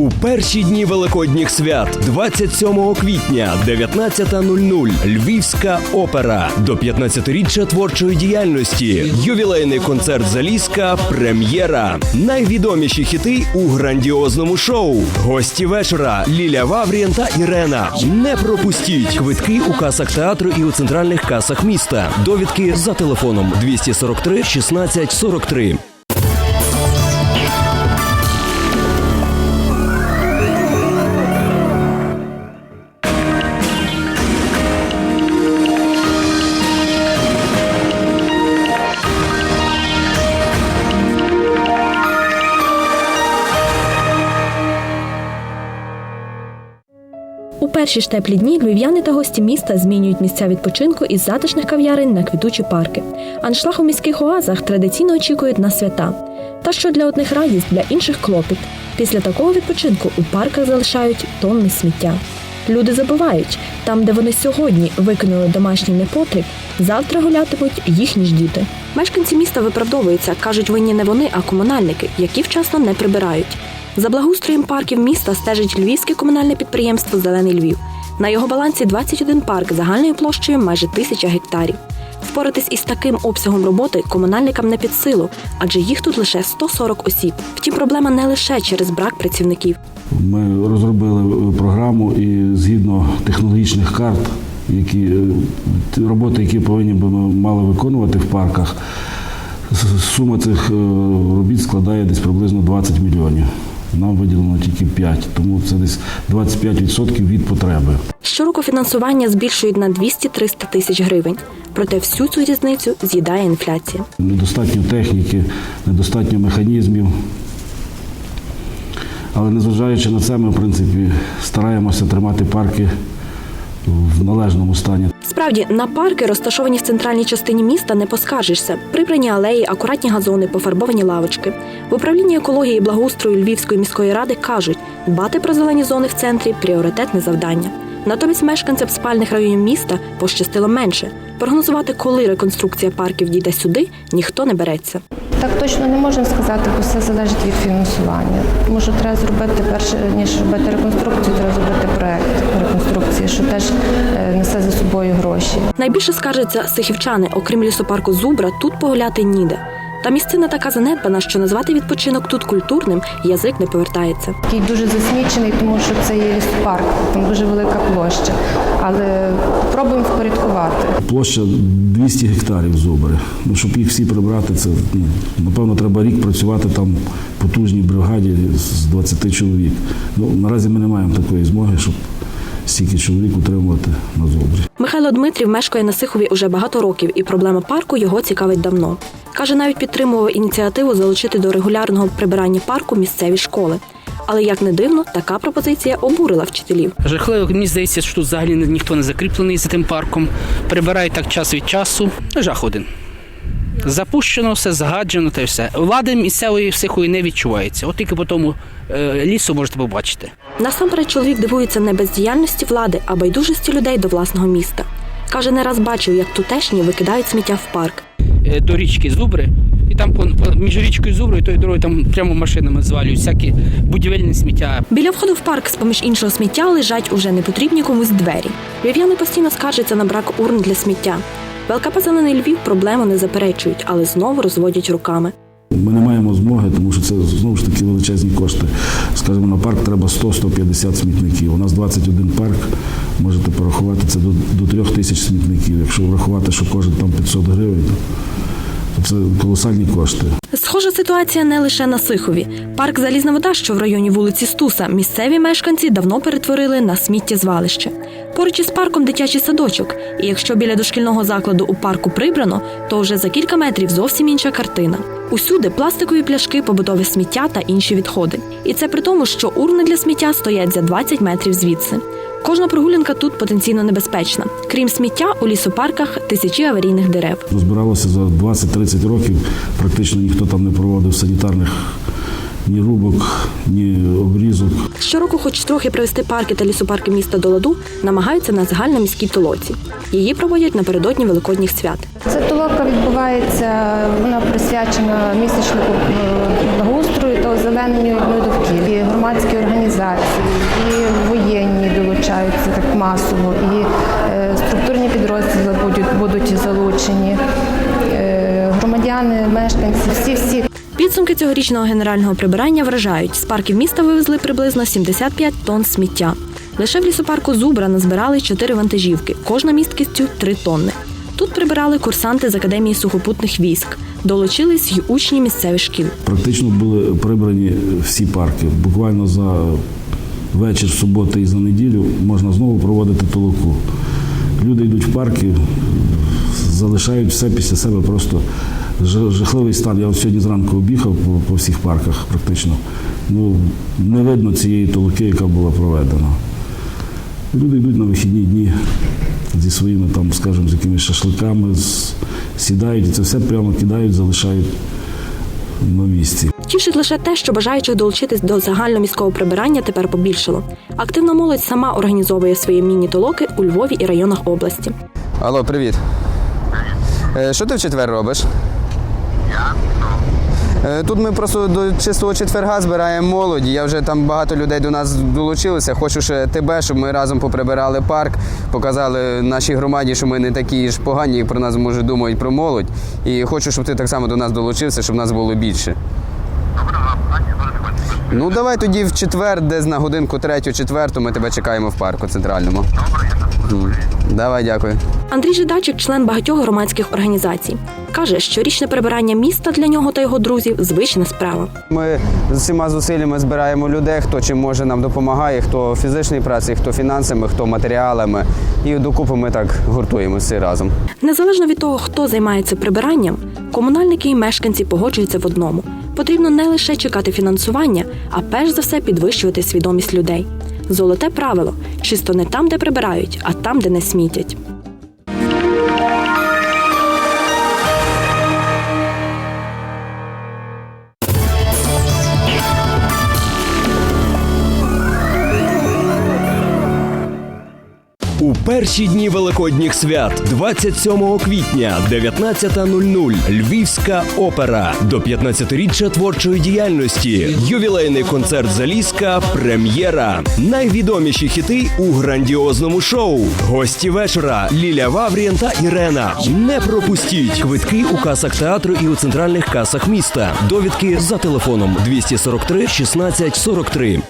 У перші дні великодніх свят, 27 квітня, 19.00, Львівська опера до 15-річчя творчої діяльності. Ювілейний концерт Залізка. Прем'єра. Найвідоміші хіти у грандіозному шоу. Гості вечора Ліля Ваврієн та Ірена. Не пропустіть квитки у касах театру і у центральних касах міста. Довідки за телефоном 243 16 43. Перші ж теплі дні львів'яни та гості міста змінюють місця відпочинку із затишних кав'ярень на квітучі парки. Аншлаг у міських оазах традиційно очікують на свята. Та що для одних радість, для інших клопіт. Після такого відпочинку у парках залишають тонни сміття. Люди забувають, там, де вони сьогодні викинули домашній непотріб, завтра гулятимуть їхні ж діти. Мешканці міста виправдовуються, кажуть, винні не вони, а комунальники, які вчасно не прибирають. За благоустроєм парків міста стежить львівське комунальне підприємство Зелений Львів. На його балансі 21 парк загальною площею майже тисяча гектарів. Впоратись із таким обсягом роботи комунальникам не під силу, адже їх тут лише 140 осіб. Втім, проблема не лише через брак працівників. Ми розробили е, програму і згідно технологічних карт, які е, роботи, які повинні би ми мали виконувати в парках, сума цих е, робіт складає десь приблизно 20 мільйонів. Нам виділено тільки 5, тому це десь 25% від потреби. Щороку фінансування збільшують на 200-300 тисяч гривень. Проте всю цю різницю з'їдає інфляція. Недостатньо техніки, недостатньо механізмів. Але незважаючи на це, ми, в принципі, стараємося тримати парки в належному стані. Справді, на парки, розташовані в центральній частині міста, не поскаржишся. Прибрані алеї, акуратні газони, пофарбовані лавочки. В управлінні екології і благоустрою Львівської міської ради кажуть, дбати про зелені зони в центрі пріоритетне завдання. Натомість мешканцям спальних районів міста пощастило менше. Прогнозувати, коли реконструкція парків дійде сюди, ніхто не береться. Так точно не можемо сказати, бо все залежить від фінансування. Що треба зробити перше, ніж робити реконструкцію, треба зробити проект реконструкції, що теж е, несе за собою гроші. Найбільше скаржаться сихівчани, окрім лісопарку Зубра, тут погуляти ніде. Та місцина така занедбана, що назвати відпочинок тут культурним язик не повертається. Який дуже засмічений, тому що це є лісопарк, там дуже велика площа. Але пробуємо впорядкувати. Площа 200 гектарів зубри. Ну, щоб їх всі прибрати, це ну, напевно треба рік працювати там в потужній бригаді з 20 чоловік. Ну, наразі ми не маємо такої змоги, щоб стільки чоловік утримувати на зубрі. Михайло Дмитрів мешкає на Сихові уже багато років, і проблема парку його цікавить давно. Каже, навіть підтримував ініціативу залучити до регулярного прибирання парку місцеві школи. Але як не дивно, така пропозиція обурила вчителів. Жахливо, мені здається, що тут взагалі ніхто не закріплений за тим парком. Прибирають так час від часу. Жах один. Запущено все, загаджено та все. Влади місцевої психої не відчувається. От тільки по тому е, лісу можете побачити. Насамперед чоловік дивується не бездіяльності влади, а байдужості людей до власного міста. Каже, не раз бачив, як тутешні викидають сміття в парк. Е, до річки Зубри, і там по- по- між річкою Зубри і тою дорогою там прямо машинами звалюють всякі будівельні сміття. Біля входу в парк, з поміж іншого сміття, лежать уже непотрібні комусь двері. Львів'яни постійно скаржаться на брак урн для сміття. В ЛКП «Зелений Львів проблему не заперечують, але знову розводять руками. Ми не маємо змоги, тому що це знову ж таки величезні кошти. Скажімо, на парк треба 100-150 смітників. У нас 21 парк, можете порахувати це до, до 3 тисяч смітників. Якщо врахувати, що кожен там 500 гривень, то це колосальні кошти. Схожа ситуація не лише на Сихові. Парк Залізна вода, що в районі вулиці Стуса, місцеві мешканці давно перетворили на сміттєзвалище. Поруч із парком дитячий садочок. І якщо біля дошкільного закладу у парку прибрано, то вже за кілька метрів зовсім інша картина. Усюди пластикові пляшки, побутове сміття та інші відходи. І це при тому, що урни для сміття стоять за 20 метрів звідси. Кожна прогулянка тут потенційно небезпечна. Крім сміття, у лісопарках тисячі аварійних дерев. Розбиралося за 20-30 років, практично ніхто там не проводив санітарних ні рубок, ні обрізок. Щороку, хоч трохи привести парки та лісопарки міста до ладу, намагаються на загальноміській толоці. Її проводять напередодні великодніх свят. Ця толока відбувається, вона присвячена місячнику е, благоустрою та озелененню довкілля. І громадські організації, і воєнні долучаються так масово, і е, структурні підрозділи будуть, будуть залучені. Е, громадяни, мешканці, всі всі Підсумки цьогорічного генерального прибирання вражають. З парків міста вивезли приблизно 75 тонн сміття. Лише в лісопарку Зубра назбирали 4 вантажівки, кожна місткістю 3 тонни. Тут прибирали курсанти з академії сухопутних військ. Долучились й учні місцевих шкіл. Практично були прибрані всі парки. Буквально за вечір суботи і за неділю можна знову проводити толоку. Люди йдуть в парки, залишають все після себе просто жахливий стан. Я от сьогодні зранку об'їхав по, по всіх парках практично. Ну, не видно цієї толоки, яка була проведена. Люди йдуть на вихідні дні зі своїми там, скажімо, з якимись шашликами, з- сідають і це все прямо кидають, залишають на місці. Тішить лише те, що бажаючих долучитись до загальноміського прибирання тепер побільшало. Активна молодь сама організовує свої міні-толоки у Львові і районах області. Алло, привіт. Е, Що ти в четвер робиш? Я? Тут ми просто до чистого четверга збираємо молодь. Я вже там багато людей до нас долучилося. Хочу ще тебе, щоб ми разом поприбирали парк, показали нашій громаді, що ми не такі ж погані, як про нас може думають про молодь. І хочу, щоб ти так само до нас долучився, щоб нас було більше. Ну давай тоді в четвер, десь на годинку третю, четверту, ми тебе чекаємо в парку центральному. Добре, Давай, дякую. Андрій Жидачик, член багатьох громадських організацій, каже, що річне прибирання міста для нього та його друзів звична справа. Ми з усіма зусиллями збираємо людей, хто чим може нам допомагає, хто фізичною працею, хто фінансами, хто матеріалами. І докупи ми так гуртуємося разом. Незалежно від того, хто займається прибиранням, комунальники і мешканці погоджуються в одному: потрібно не лише чекати фінансування, а перш за все підвищувати свідомість людей. Золоте правило: чисто не там, де прибирають, а там, де не смітять. Перші дні великодніх свят, 27 квітня, 19.00, Львівська опера до 15-річчя творчої діяльності. Ювілейний концерт Залізка. Прем'єра. Найвідоміші хіти у грандіозному шоу. Гості вечора Ліля Ваврієн та Ірена. Не пропустіть квитки у касах театру і у центральних касах міста. Довідки за телефоном 243 16 43.